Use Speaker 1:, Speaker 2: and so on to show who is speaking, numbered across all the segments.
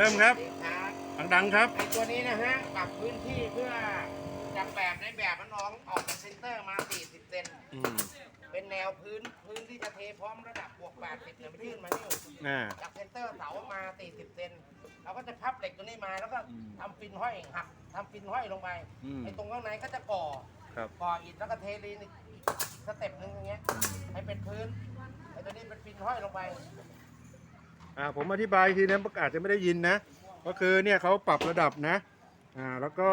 Speaker 1: เริ่มครับ
Speaker 2: ครับ
Speaker 1: ดังๆครับ
Speaker 2: ไอตัวนี้นะฮะปรับพื้นที่เพื่อจากแบบในแบบมันน้องออกจากเซนเตอร์มา 40 เซน
Speaker 1: อืม
Speaker 2: เป็นแนวพื้นพื้นที่จะเทพร้อมระดับบวก 80เนี่ยมันยื่นมานี่
Speaker 1: อ่า
Speaker 2: จากเซนเตอร์เสามา 40 เซนเราก็จะพับเหล็กตัวนี้มาแล้วก็
Speaker 1: อืม
Speaker 2: ทำฟินห้อยหักทำฟินห้อยลงไป
Speaker 1: อืม
Speaker 2: ไอตรงข้างในก็จะก่อ
Speaker 1: ครับ
Speaker 2: ก่ออิฐแล้วก็เทลีนอีกสเต็ปหนึงอย่างเงี้ย
Speaker 1: อืม
Speaker 2: ให้เป็นพื้นไอตัวนี้เป็นฟินห้อยลงไป
Speaker 1: อ่าผมอธิบายอีกทีนะอาจจะไม่ได้ยินนะ ก็คือเนี่ยเขาปรับระดับนะอ่าแล้วก็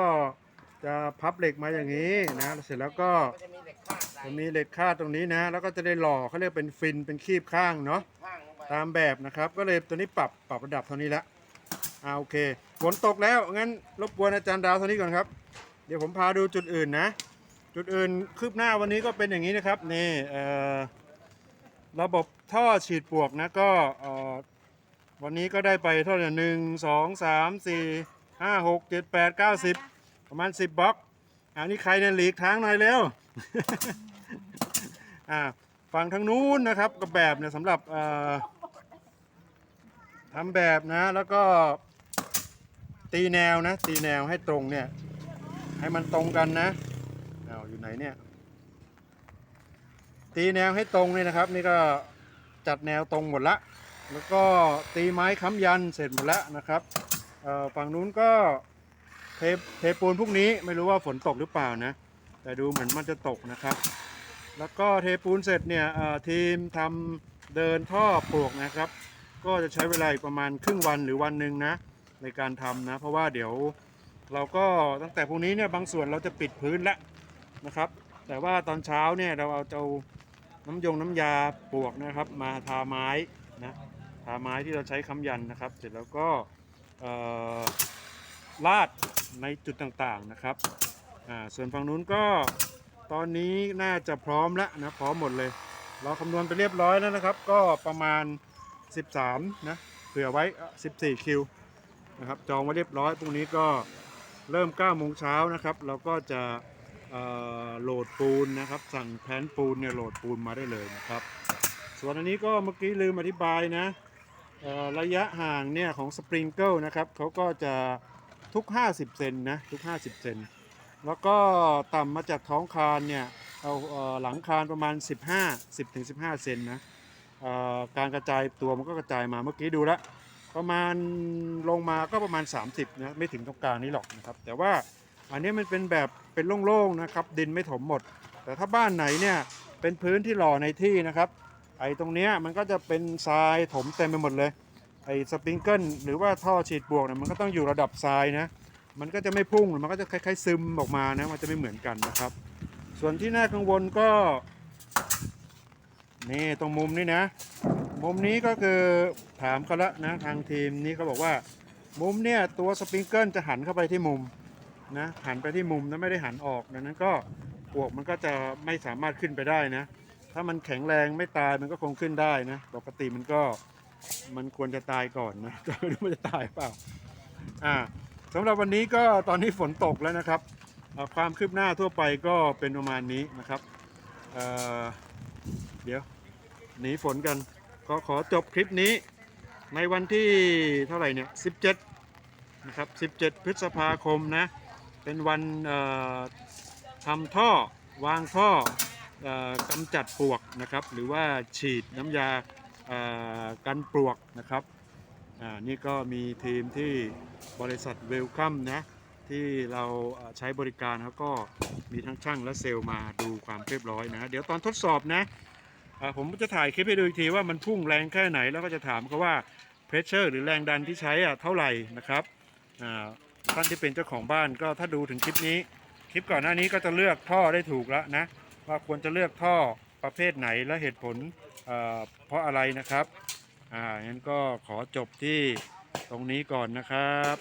Speaker 1: จะพับเหล็กมาอย่างนี้นะเสร็จแล้วก็
Speaker 2: จะมีเหล็กคาด
Speaker 1: จะมีเหล็กคาดตรงนี้นะ แล้วก็จะได้หล่อเขาเรียกเป็นฟินเป็นคีบข้างเนาะ
Speaker 2: ข้างลงไป
Speaker 1: ตามแบบนะครับก็เลยตัวนี้ปรับปรับระดับเท่านี้ละอ่าโอเคฝนตกแล้วงั้นรบกวนอาจารย์ดาวเท่านี้ก่อนครับ เดี๋ยวผมพาดูจุดอื่นนะ จุดอื่นคืบหน้าวันนี้ก็เป็นอย่างนี้นะครับนี่เอ่อระบบท่อฉีดปลวกนะก็เอ่อ วันนี้ก็ได้ไปเท่าไหร่หนึ่งสองสามสี่ห้าหกเจ็ดแปดเก้าสิบประมาณสิบบล็อกอันนี้ใครเนี่ยหลีกทางหน่อยเร็วอ่าฝั่งทางนู้นนะครับกับแบบเนี่ยสำหรับเอ่อทำแบบนะแล้วก็ตีแนวนะ ตีแนวให้ตรงเนี่ย ให้มันตรงกันนะเอาอยู่ไหนเนี่ย ตีแนวให้ตรงเลยนะครับ นี่ก็จัดแนวตรงหมดละ แล้วก็ตีไม้ค้ำยันเสร็จหมดแล้วนะครับฝั่งนู้นก็เทเทปูนพวกนี้ไม่รู้ว่าฝนตกหรือเปล่านะ แต่ดูเหมือนมันจะตกนะครับ แล้วก็เทปูนเสร็จเนี่ยทีมทำเดินท่อปลวกนะครับ ก็จะใช้เวลาประมาณครึ่งวันหรือวันหนึ่งนะในการทำนะ เพราะว่าเดี๋ยวเราก็ตั้งแต่พรุ่งนี้เนี่ยบางส่วนเราจะปิดพื้นแล้วนะครับ แต่ว่าตอนเช้าเนี่ยเราเอาเจ้าน้ำยงน้ำยาปลวกนะครับ มาทาไม้นะ ทาไม้ที่เราใช้ค้ำยันนะครับ เสร็จแล้วก็ลาดในจุดต่างๆนะครับส่วนฝั่งนู้นก็ตอนนี้น่าจะพร้อมแล้วนะพร้อมหมดเลย เราคำนวณไปเรียบร้อยแล้วนะครับ ก็ประมาณ 13นะเผื่อไว้ 14 คิวนะครับจองไว้เรียบร้อยพรุ่งนี้ก็เริ่ม9โมงเช้านะครับ เราก็จะโหลดปูนนะครับ สั่งแผนปูนเนี่ยโหลดปูนมาได้เลยนะครับ ส่วนอันนี้ก็เมื่อกี้ลืมอธิบายนะ ระยะห่างเนี่ยของสปริงเกิลนะครับเขาก็จะทุก 50 เซนนะทุก 50 เซนแล้วก็ต่ำมาจากท้องคานเนี่ยเอาเออหลังคานประมาณ 15 10ถึง15 เซนนะการกระจายตัวมันก็กระจายมาเมื่อกี้ดูแล้วประมาณลงมาก็ประมาณ 30นะไม่ถึงตรงกลางนี้หรอกนะครับ แต่ว่าอันนี้มันเป็นแบบเป็นโล่งๆนะครับ ดินไม่ถมหมด แต่ถ้าบ้านไหนเนี่ยเป็นพื้นที่หล่อในที่นะครับ ไอ้ตรงเนี้ยมันก็จะเป็นทรายถมเต็มไปหมดเลย ไอ้สปริงเกิลหรือว่าท่อฉีดบวกเนี่ยมันก็ต้องอยู่ระดับทรายนะ มันก็จะไม่พุ่ง มันก็จะคล้ายๆซึมออกมานะ มันจะไม่เหมือนกันนะครับ ส่วนที่น่ากังวลก็ นี่ตรงมุมนี้นะ มุมนี้ก็คือถามเขาแล้วนะทางทีมนี้เขาบอกว่า มุมเนี่ยตัวสปริงเกิลจะหันเข้าไปที่มุมนะหันไปที่มุมนะไม่ได้หันออกดังนั้นก็ปวกมันก็จะไม่สามารถขึ้นไปได้นะ ถ้ามันแข็งแรงไม่ตายมันก็คงขึ้นได้นะ ปกติมันก็มันควรจะตายก่อนนะแต่ไม่รู้มันจะตายเปล่าอ่าสำหรับวันนี้ก็ตอนนี้ฝนตกแล้วนะครับ ความคืบหน้าทั่วไปก็เป็นประมาณนี้นะครับเเดี๋ยวหนีฝนกันก็ขอจบคลิปนี้ในวันที่เท่าไหร่เนี่ย 17 นะครับ 17 พฤษภาคมนะ เป็นวันทำท่อวางท่อ กำจัดปลวกนะครับ หรือว่าฉีดน้ำยากันปลวกนะครับนี่ก็มีทีมที่บริษัทเวลคัมนะที่เราใช้บริการเขาก็มีทั้งช่างและเซลล์มาดูความเรียบร้อยนะเดี๋ยวตอนทดสอบนะผมจะถ่ายคลิปให้ดูอีกทีว่ามันพุ่งแรงแค่ไหน แล้วก็จะถามเขาว่าเพรสเชอร์หรือแรงดันที่ใช้อะเท่าไหร่นะครับท่านที่เป็นเจ้าของบ้านก็ถ้าดูถึงคลิปนี้ คลิปก่อนหน้านี้ก็จะเลือกท่อได้ถูกแล้วนะ ว่าควรจะเลือกท่อประเภทไหนและเหตุผลเเพราะอะไรนะครับอ่างั้นก็ขอจบที่ตรงนี้ก่อนนะครับ